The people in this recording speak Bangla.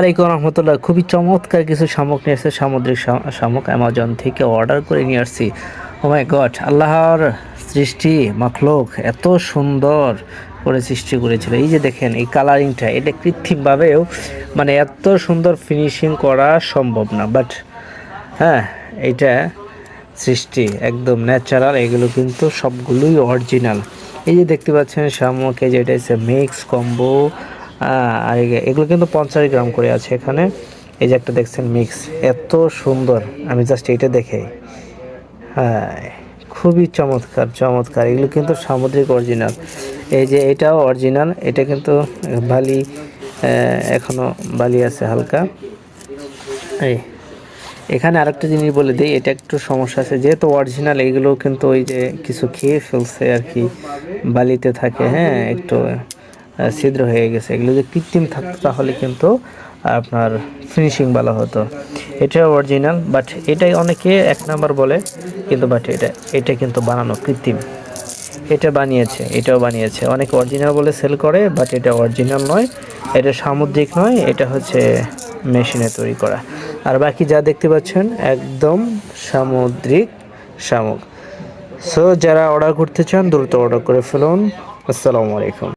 আলাইকুম রহমতুল্লাহ। খুবই চমৎকার কিছু শামুক নিয়ে এসেছে। সামুদ্রিক শামুক অ্যামাজন থেকে অর্ডার করে নিয়ে আসছি। ও মাই গড আল্লাহর সৃষ্টি, মাখলোক এত সুন্দর করে সৃষ্টি করেছিল। এই যে দেখেন, এই কালারিংটা এটা কৃত্রিমভাবেও মানে এত সুন্দর ফিনিশিং করা সম্ভব না। বাট হ্যাঁ এটা সৃষ্টি, একদম ন্যাচারাল এগুলো কিন্তু সবগুলোই অরিজিনাল এই যে দেখতে পাচ্ছেন, শামুক, এই যে এটা হচ্ছে মিক্স কম্বো আর এগুলো কিন্তু পঞ্চাশ গ্রাম করে আছে এখানে। এই যে একটা দেখছেন মিক্স এত সুন্দর। আমি জাস্ট এটা দেখে হ্যাঁ খুবই চমৎকার চমৎকার। এগুলো কিন্তু সামুদ্রিক অরিজিনাল এই যে এটাও অরিজিনাল এটা কিন্তু বালি আহ, এখনও বালি আছে হালকা। এই এখানে আরেকটা জিনিস বলে দিই এটা একটু সমস্যা আছে। যেহেতু অরিজিনাল এগুলো কিন্তু ওই যে কিছু খেয়ে ফেলছে আর কি বালিতে থাকে। হ্যাঁ একটু ছিদ্র হয়ে গেছে। এগুলো যদি কৃত্রিম থাকতো তাহলে কিন্তু আপনার ফিনিশিং ভালো হতো। এটা অরিজিনাল বাট এটাই অনেকে এক নাম্বার বলে, কিন্তু বাট এটা এটা কিন্তু বানানো কৃত্রিম। এটা বানিয়েছে, এটাও বানিয়েছে। অনেক অরিজিনাল বলে সেল করে বাট এটা অরিজিনাল নয়। এটা সামুদ্রিক নয়, এটা হচ্ছে মেশিনে তৈরি করা। আর বাকি যা দেখতে পাচ্ছেন, একদম সামুদ্রিক শামুক। সো যারা অর্ডার করতে চান, দ্রুত অর্ডার করে ফেলুন। আসসালামু আলাইকুম।